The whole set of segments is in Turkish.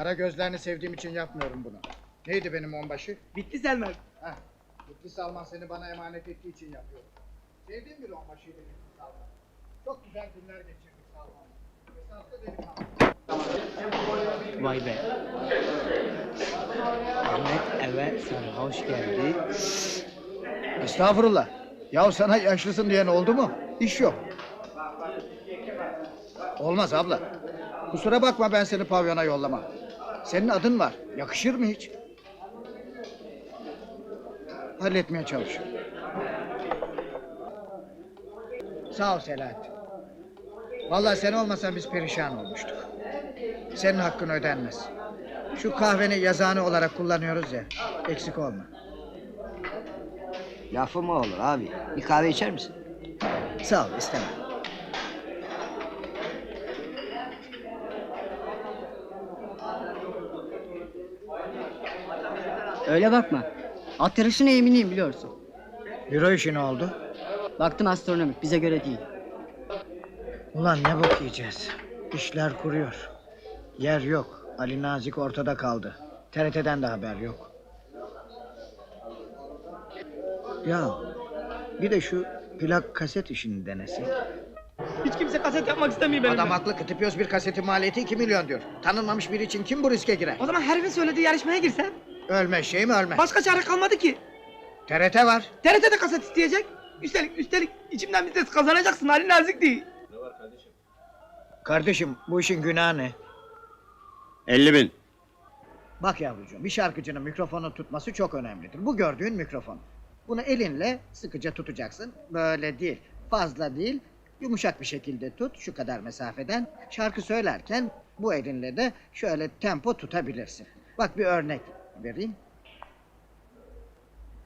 Kara gözlerini sevdiğim için yapmıyorum bunu. Neydi benim onbaşı? Bitti Selman. Heh. Bitlis Salman seni bana emanet ettiği için yapıyorum. Sevdiğim bir onbaşıydı Bitlis Salman. Çok güzel günler geçirdik Salman'la. Esaslı delikanlı. Vay be. Ahmet eve sarhoş geldi. Estağfurullah. Ya sana yaşlısın diyen oldu mu? İş yok. Olmaz abla. Kusura bakma ben seni pavyona yollama. Senin adın var. Yakışır mı hiç? Halletmeye çalışıyorum. Sağ ol Selahattin. Vallahi sen olmasan biz perişan olmuştuk. Senin hakkın ödenmez. Şu kahveni yazıhane olarak kullanıyoruz ya. Eksik olma. Lafı mı olur abi? Bir kahve içer misin? Sağ ol istemem. Öyle bakma. At yarışına eminiyim biliyorsun. Büro işi ne oldu? Baktın astronomik bize göre değil. Ulan ne bok yiyeceğiz? İşler kuruyor. Yer yok. Ali Nazik ortada kaldı. TRT'den de haber yok. Ya bir de şu plak kaset işini denesin. Hiç kimse kaset yapmak istemiyor benimle. Adam haklı. Kıtıpıyoruz bir kasetin maliyeti 2 milyon diyor. Tanınmamış biri için kim bu riske girer? O zaman herifin söylediği yarışmaya girsem. Ölme şey mi ölme? Başka çare kalmadı ki. TRT var. TRT de kaset isteyecek. Üstelik üstelik içimden bir ses kazanacaksın Ali Nazik değil. Kardeşim bu işin günahı ne? 50 bin. Bak yavrucuğum bir şarkıcının mikrofonu tutması çok önemlidir. Bu gördüğün mikrofon. Bunu elinle sıkıca tutacaksın. Böyle değil. Fazla değil. Yumuşak bir şekilde tut şu kadar mesafeden. Şarkı söylerken bu elinle de şöyle tempo tutabilirsin. Bak bir örnek vereyim.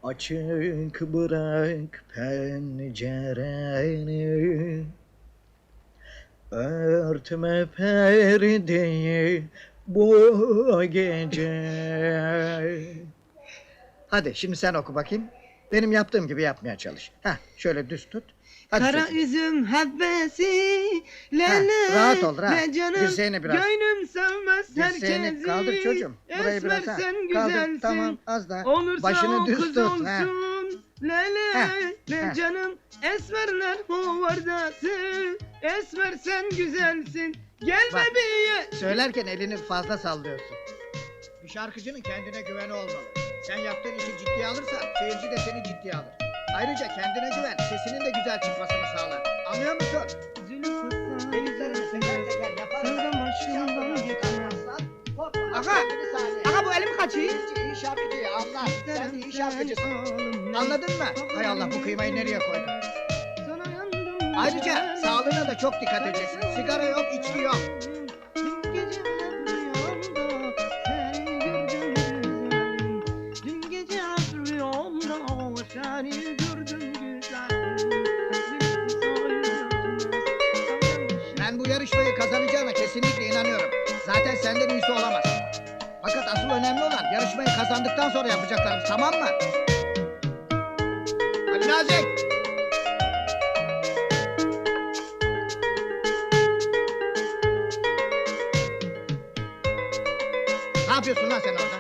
Açık bırak pencereni Örtme perdeyi bu gece. Hadi şimdi sen oku bakayım. Benim yaptığım gibi yapmaya çalış. Heh, şöyle düz tut. Hadi Kara çocuğum. üzüm habbesi le Ha, rahat ol, rahat. le canım Dirseğini biraz. Gönlüm sevmez Dirseğini herkesi kaldır çocuğum. Burayı Esmer biraz ha. sen Kaldır güzelsin tamam az daha. Olursa Başını düz kız tut. olsun ha. Le le Heh, le heh. canım Esmerler hovardası Esmer sen güzelsin Gel Bak. bebeğe Söylerken elini fazla sallıyorsun. Bir şarkıcının kendine güveni olmalı. Sen yaptığın işi ciddiye alırsan seyirci de seni ciddiye alır. Ayrıca kendine güven, sesinin de güzel çıkmasını sağlar. Anlıyor musun? Teker teker yaparsan başımdan Aga, kendini saniye. Aga bu elim kaçıyor iyi şarkıcıyı anlar. Sen iyi şarkıcısın. Anladın mı? Hay Allah bu kıymayı nereye koydun? Ayrıca sağlığına da çok dikkat edeceksin. Sigara yok, içki yok. Ben bu yarışmayı kazanacağıma kesinlikle inanıyorum. Zaten senden iyisi olamaz. Fakat asıl önemli olan yarışmayı kazandıktan sonra yapacaklarımız tamam mı? Ali Nazik! Ne yapıyorsun lan sen orada?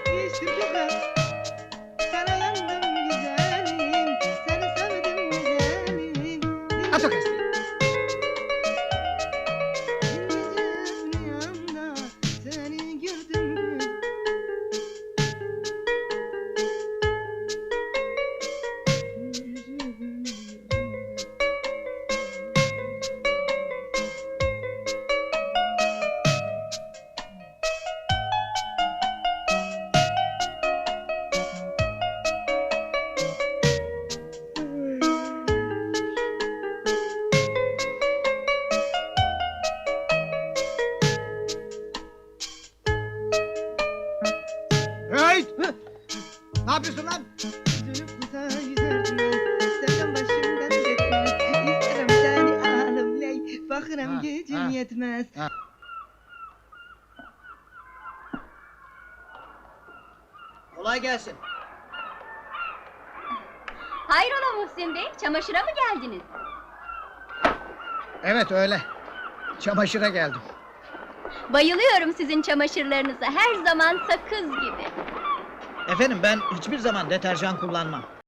Seni alımley Bakırım Ha, gücüm ha. yetmez Kolay gelsin. Hayrola Muhsin Bey, çamaşıra mı geldiniz? Evet öyle. Çamaşıra geldim. Bayılıyorum sizin çamaşırlarınıza. Her zaman sakız gibi. Efendim ben hiçbir zaman deterjan kullanmam.